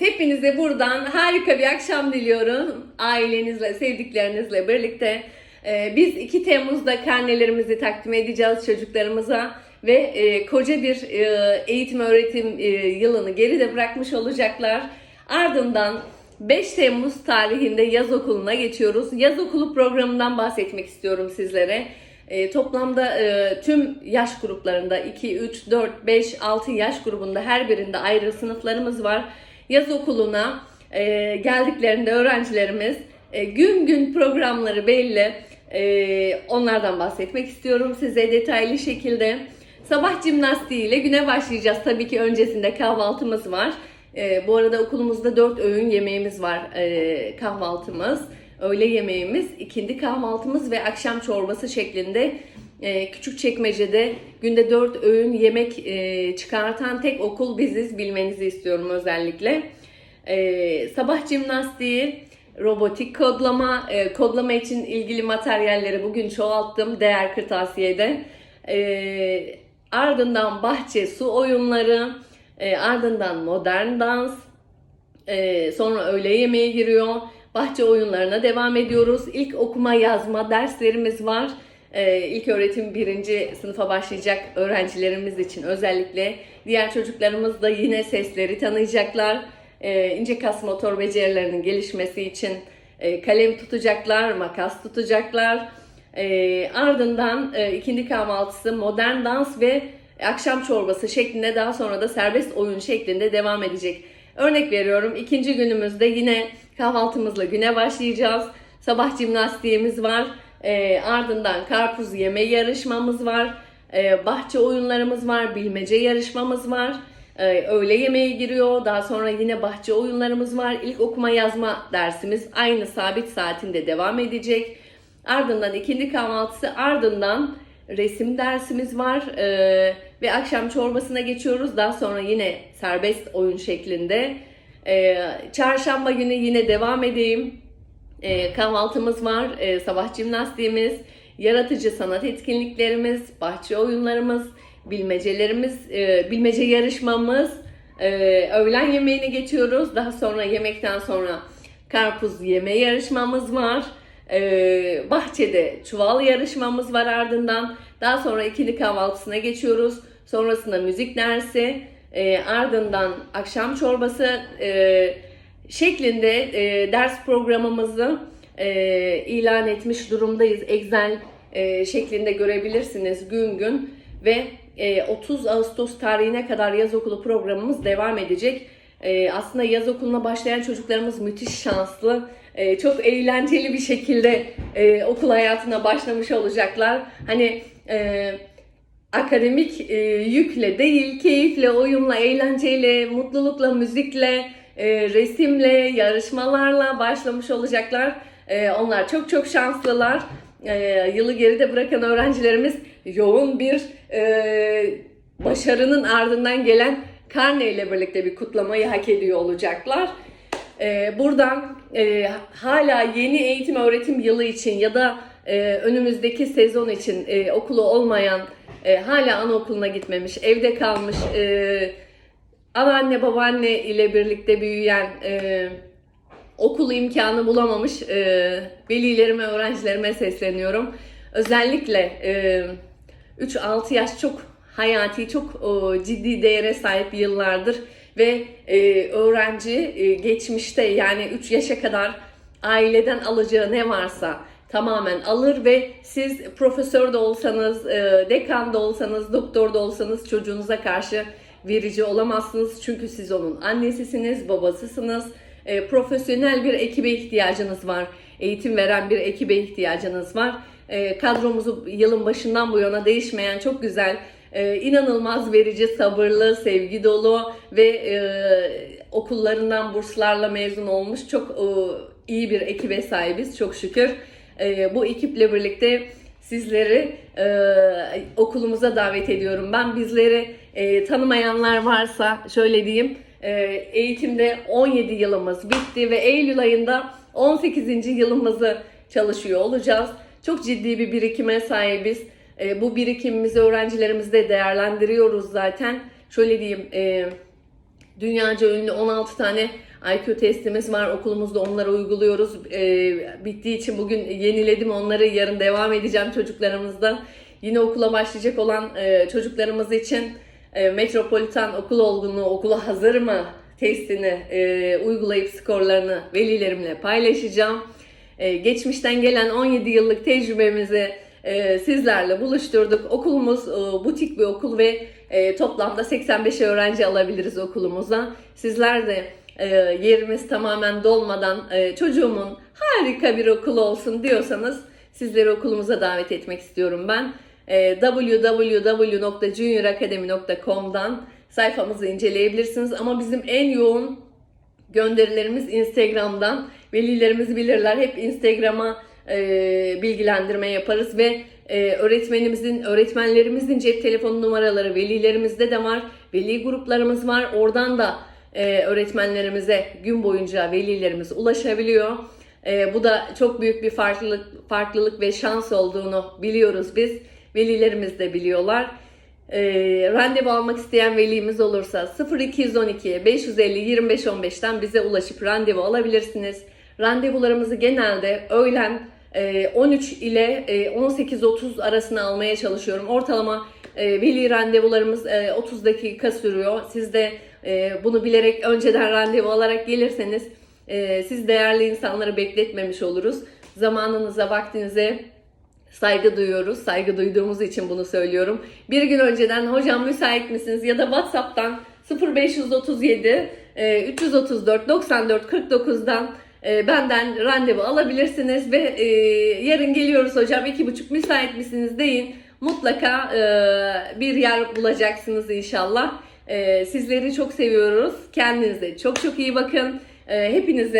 hepinize buradan harika bir akşam diliyorum. Ailenizle, sevdiklerinizle birlikte. Ee, biz 2 Temmuz'da karnelerimizi takdim edeceğiz çocuklarımıza ve e, koca bir e, eğitim öğretim e, yılını geride bırakmış olacaklar. Ardından 5 Temmuz tarihinde yaz okuluna geçiyoruz. Yaz okulu programından bahsetmek istiyorum sizlere. E, toplamda tüm yaş gruplarında 2, 3, 4, 5, 6 yaş grubunda her birinde ayrı sınıflarımız var. Yaz okuluna e, geldiklerinde öğrencilerimiz e, gün gün programları belli. E, onlardan bahsetmek istiyorum size detaylı şekilde. Sabah jimnastiği ile güne başlayacağız. Tabii ki öncesinde kahvaltımız var. E, bu arada okulumuzda 4 öğün yemeğimiz var. E, kahvaltımız, öğle yemeğimiz, ikindi kahvaltımız ve akşam çorbası şeklinde e, küçük çekmecede günde 4 öğün yemek e, çıkartan tek okul biziz bilmenizi istiyorum özellikle. E, sabah jimnastiği, robotik kodlama, e, kodlama için ilgili materyalleri bugün çoğalttım değer kırtasiyede. E, ardından bahçe su oyunları, e, ardından modern dans, e, sonra öğle yemeği giriyor. Bahçe oyunlarına devam ediyoruz. İlk okuma yazma derslerimiz var. E, ilk öğretim birinci sınıfa başlayacak öğrencilerimiz için özellikle. Diğer çocuklarımız da yine sesleri tanıyacaklar. E, ince kas motor becerilerinin gelişmesi için e, kalem tutacaklar, makas tutacaklar. E, ardından e, ikindi kahvaltısı, modern dans ve akşam çorbası şeklinde daha sonra da serbest oyun şeklinde devam edecek. Örnek veriyorum ikinci günümüzde yine kahvaltımızla güne başlayacağız. Sabah jimnastiğimiz var. E, ardından karpuz yeme yarışmamız var. E, bahçe oyunlarımız var. Bilmece yarışmamız var. E, öğle yemeği giriyor. Daha sonra yine bahçe oyunlarımız var. İlk okuma yazma dersimiz aynı sabit saatinde devam edecek. Ardından ikindi kahvaltısı ardından resim dersimiz var Ee, ve akşam çorbasına geçiyoruz. Daha sonra yine serbest oyun şeklinde. Ee, çarşamba günü yine devam edeyim. Ee, kahvaltımız var, ee, sabah jimnastiğimiz, yaratıcı sanat etkinliklerimiz, bahçe oyunlarımız, bilmecelerimiz, e, bilmece yarışmamız, ee, öğlen yemeğine geçiyoruz. Daha sonra yemekten sonra karpuz yeme yarışmamız var. Ee, bahçede çuval yarışmamız var ardından. Daha sonra ikili kahvaltısına geçiyoruz. Sonrasında müzik dersi. Ee, ardından akşam çorbası e, şeklinde e, ders programımızı e, ilan etmiş durumdayız. Excel e, şeklinde görebilirsiniz gün gün ve e, 30 Ağustos tarihine kadar yaz okulu programımız devam edecek. E, aslında yaz okuluna başlayan çocuklarımız müthiş şanslı. E, çok eğlenceli bir şekilde e, okul hayatına başlamış olacaklar. Hani e, akademik e, yükle değil, keyifle, oyunla, eğlenceyle, mutlulukla, müzikle, e, resimle, yarışmalarla başlamış olacaklar. E, onlar çok çok şanslılar. E, yılı geride bırakan öğrencilerimiz yoğun bir e, başarının ardından gelen karne ile birlikte bir kutlamayı hak ediyor olacaklar. Ee, buradan e, hala yeni eğitim öğretim yılı için ya da e, önümüzdeki sezon için okulu olmayan, e, hala anaokuluna gitmemiş, evde kalmış, e, anneanne babaanne ile birlikte büyüyen, e, okul imkanı bulamamış e, velilerime, öğrencilerime sesleniyorum. Özellikle e, 3-6 yaş çok hayati, çok o, ciddi değere sahip yıllardır ve e, öğrenci e, geçmişte yani 3 yaşa kadar aileden alacağı ne varsa tamamen alır ve siz profesör de olsanız, e, dekan da olsanız, doktor da olsanız çocuğunuza karşı verici olamazsınız. Çünkü siz onun annesisiniz, babasısınız. E, profesyonel bir ekibe ihtiyacınız var. Eğitim veren bir ekibe ihtiyacınız var. E, kadromuzu yılın başından bu yana değişmeyen çok güzel ee, inanılmaz verici, sabırlı, sevgi dolu ve e, okullarından burslarla mezun olmuş çok e, iyi bir ekibe sahibiz çok şükür. E, bu ekiple birlikte sizleri e, okulumuza davet ediyorum. Ben bizleri e, tanımayanlar varsa şöyle diyeyim. E, eğitimde 17 yılımız bitti ve Eylül ayında 18. yılımızı çalışıyor olacağız. Çok ciddi bir birikime sahibiz. E, bu birikimimizi öğrencilerimizde değerlendiriyoruz zaten. Şöyle diyeyim, e, Dünyaca ünlü 16 tane IQ testimiz var. Okulumuzda onları uyguluyoruz. Ee, bittiği için bugün yeniledim onları. Yarın devam edeceğim çocuklarımızda. Yine okula başlayacak olan e, çocuklarımız için e, Metropolitan Okul Olgunluğu okula hazır mı testini e, uygulayıp skorlarını velilerimle paylaşacağım. E, geçmişten gelen 17 yıllık tecrübemizi e, sizlerle buluşturduk. Okulumuz e, butik bir okul ve e, toplamda 85 öğrenci alabiliriz okulumuza. Sizler de e, yerimiz tamamen dolmadan e, çocuğumun harika bir okul olsun diyorsanız sizleri okulumuza davet etmek istiyorum ben. E, sayfamızı inceleyebilirsiniz ama bizim en yoğun gönderilerimiz Instagram'dan. Velilerimiz bilirler hep Instagram'a e, bilgilendirme yaparız ve öğretmenimizin, öğretmenlerimizin cep telefonu numaraları velilerimizde de var. Veli gruplarımız var. Oradan da e, öğretmenlerimize gün boyunca velilerimiz ulaşabiliyor. E, bu da çok büyük bir farklılık, farklılık ve şans olduğunu biliyoruz biz. Velilerimiz de biliyorlar. E, randevu almak isteyen velimiz olursa 0212 550 25 15'ten bize ulaşıp randevu alabilirsiniz. Randevularımızı genelde öğlen e, 13 ile e, 18.30 arasında almaya çalışıyorum. Ortalama e, veli randevularımız e, 30 dakika sürüyor. Siz de e, bunu bilerek önceden randevu alarak gelirseniz e, siz değerli insanları bekletmemiş oluruz. Zamanınıza, vaktinize saygı duyuyoruz. Saygı duyduğumuz için bunu söylüyorum. Bir gün önceden hocam müsait misiniz ya da WhatsApp'tan 0537 e, 334 94 49'dan e, benden randevu alabilirsiniz ve e, yarın geliyoruz hocam iki buçuk müsait misiniz deyin. Mutlaka e, bir yer bulacaksınız inşallah. E, sizleri çok seviyoruz. Kendinize çok çok iyi bakın. E, hepinize